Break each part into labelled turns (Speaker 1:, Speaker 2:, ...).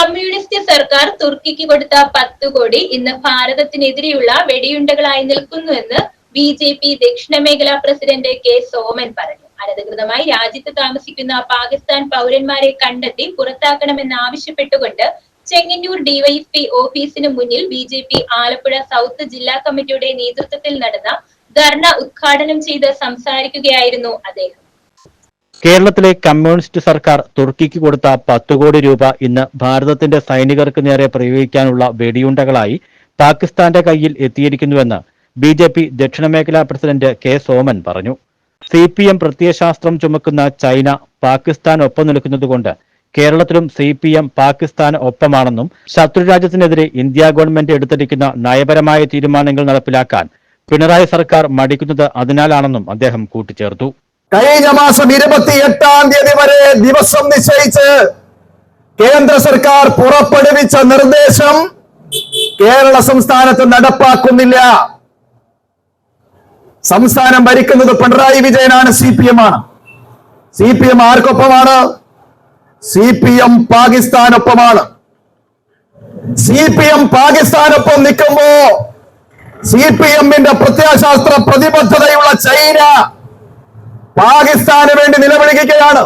Speaker 1: Communist സർക്കാർ തുർക്കിക്ക് കൊടുത്ത പത്ത് കോടി ഇന്ന് ഭാരതത്തിനെതിരെയുള്ള വെടിയുണ്ടകളായി നിൽക്കുന്നുവെന്ന് ബി ജെ പി ദക്ഷിണ മേഖലാ പ്രസിഡന്റ് കെ സോമൻ പറഞ്ഞു. അനധികൃതമായി രാജ്യത്ത് താമസിക്കുന്ന പാകിസ്ഥാൻ പൗരന്മാരെ കണ്ടെത്തി പുറത്താക്കണമെന്ന് ആവശ്യപ്പെട്ടുകൊണ്ട് ചെങ്ങന്നൂർ ഡിവൈഎസ്പി ഓഫീസിന് മുന്നിൽ B J P Alappuzha south ജില്ലാ കമ്മിറ്റിയുടെ നേതൃത്വത്തിൽ നടന്ന ധർണ ഉദ്ഘാടനം ചെയ്ത് സംസാരിക്കുകയായിരുന്നു അദ്ദേഹം.
Speaker 2: കേരളത്തിലെ കമ്മ്യൂണിസ്റ്റ് സർക്കാർ തുർക്കിക്ക് കൊടുത്ത പത്ത് കോടി രൂപ ഇന്ന് ഭാരതത്തിന്റെ സൈനികർക്ക് നേരെ പ്രയോഗിക്കാനുള്ള വെടിയുണ്ടകളായി പാകിസ്ഥാന്റെ കയ്യിൽ എത്തിയിരിക്കുന്നുവെന്ന് ബി ജെ പി ദക്ഷിണമേഖലാ പ്രസിഡന്റ് കെ സോമൻ പറഞ്ഞു. സി പി എം പ്രത്യയശാസ്ത്രം ചുമക്കുന്ന ചൈന പാകിസ്ഥാൻ ഒപ്പം നിൽക്കുന്നതുകൊണ്ട് കേരളത്തിലും സി പി എം പാകിസ്ഥാൻ ഒപ്പമാണെന്നും ശത്രുരാജ്യത്തിനെതിരെ ഇന്ത്യ ഗവൺമെന്റ് എടുത്തിരിക്കുന്ന നയപരമായ തീരുമാനങ്ങൾ നടപ്പിലാക്കാൻ പിണറായി സർക്കാർ മടിക്കുന്നത് അതിനാലാണെന്നും അദ്ദേഹം കൂട്ടിച്ചേർത്തു.
Speaker 3: കഴിഞ്ഞ മാസം ഇരുപത്തി എട്ടാം തീയതി വരെ ദിവസം നിശ്ചയിച്ച് കേന്ദ്ര സർക്കാർ പുറപ്പെടുവിച്ച നിർദ്ദേശം കേരള സംസ്ഥാനത്ത് നടപ്പാക്കുന്നില്ല. സംസ്ഥാനം ഭരിക്കുന്നത് പിണറായി വിജയനാണ് സി പി എം ആണ് സി പി എം ആർക്കൊപ്പമാണ്? സി പി എം പാകിസ്ഥാനൊപ്പമാണ്. സി പി എം പാകിസ്ഥാനൊപ്പം നിൽക്കുമ്പോ സി പി എമ്മിന്റെ പ്രത്യയശാസ്ത്ര പ്രതിബദ്ധതയുള്ള ചൈന പാകിസ്ഥാന് വേണ്ടി നിലവിളിക്കുകയാണ്.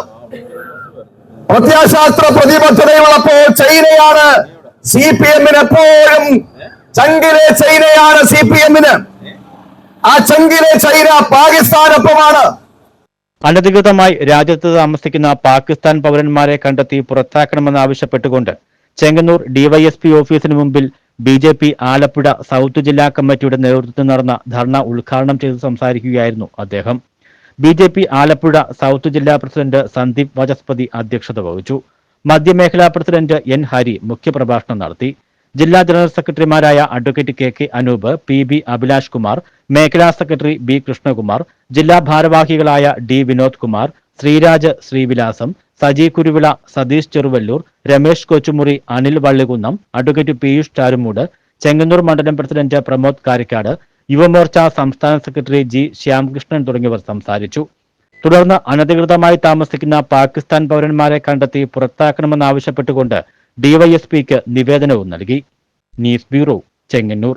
Speaker 3: പ്രത്യാശാസ്ത്ര പ്രതിബദ്ധതയുള്ളപ്പോൾ ചൈനയാണ് സി പി എമ്മിന് എപ്പോഴും ചങ്കിലെ ചൈനയാണ് സി പി എമ്മിന് ആ ചങ്കിലെ ചൈന പാകിസ്ഥാനൊപ്പമാണ്.
Speaker 2: അനധികൃതമായി രാജ്യത്ത് താമസിക്കുന്ന പാകിസ്ഥാൻ പൗരന്മാരെ കണ്ടെത്തി പുറത്താക്കണമെന്നാവശ്യപ്പെട്ടുകൊണ്ട് ചെങ്ങന്നൂർ ഡിവൈഎസ്പി ഓഫീസിന് മുമ്പിൽ B J P Alappuzha south ജില്ലാ കമ്മിറ്റിയുടെ നേതൃത്വത്തിൽ നടന്ന ധർണ ഉദ്ഘാടനം ചെയ്ത് സംസാരിക്കുകയായിരുന്നു അദ്ദേഹം. B J P Alappuzha south ജില്ലാ പ്രസിഡന്റ് സന്ദീപ് വാചസ്പതി അധ്യക്ഷത വഹിച്ചു. മധ്യമേഖലാ പ്രസിഡന്റ് എൻ ഹരി മുഖ്യപ്രഭാഷണം നടത്തി. ജില്ലാ ജനറൽ സെക്രട്ടറിമാരായ advocate K K Anoop P B Abhilash Kumar മേഖലാ സെക്രട്ടറി ബി കൃഷ്ണകുമാർ ജില്ലാ ഭാരവാഹികളായ ഡി വിനോദ് കുമാർ ശ്രീരാജ് ശ്രീവിലാസം സജി കുരുവിള സതീഷ് ചെറുവല്ലൂർ രമേശ് കൊച്ചുമുറി അനിൽ വള്ളികുന്നം അഡ്വക്കേറ്റ് പീയൂഷ് ചാരുമൂട് ചെങ്ങന്നൂർ മണ്ഡലം പ്രസിഡന്റ് പ്രമോദ് കാരിക്കാട് യുവമോർച്ച സംസ്ഥാന സെക്രട്ടറി ജി ശ്യാംകൃഷ്ണൻ തുടങ്ങിയവർ സംസാരിച്ചു. തുടർന്ന് അനധികൃതമായി താമസിക്കുന്ന പാകിസ്ഥാൻ പൗരന്മാരെ കണ്ടെത്തി പുറത്താക്കണമെന്നാവശ്യപ്പെട്ടുകൊണ്ട് ഡിവൈഎസ്പിക്ക് നിവേദനവും നൽകി. News bureau Chengannur.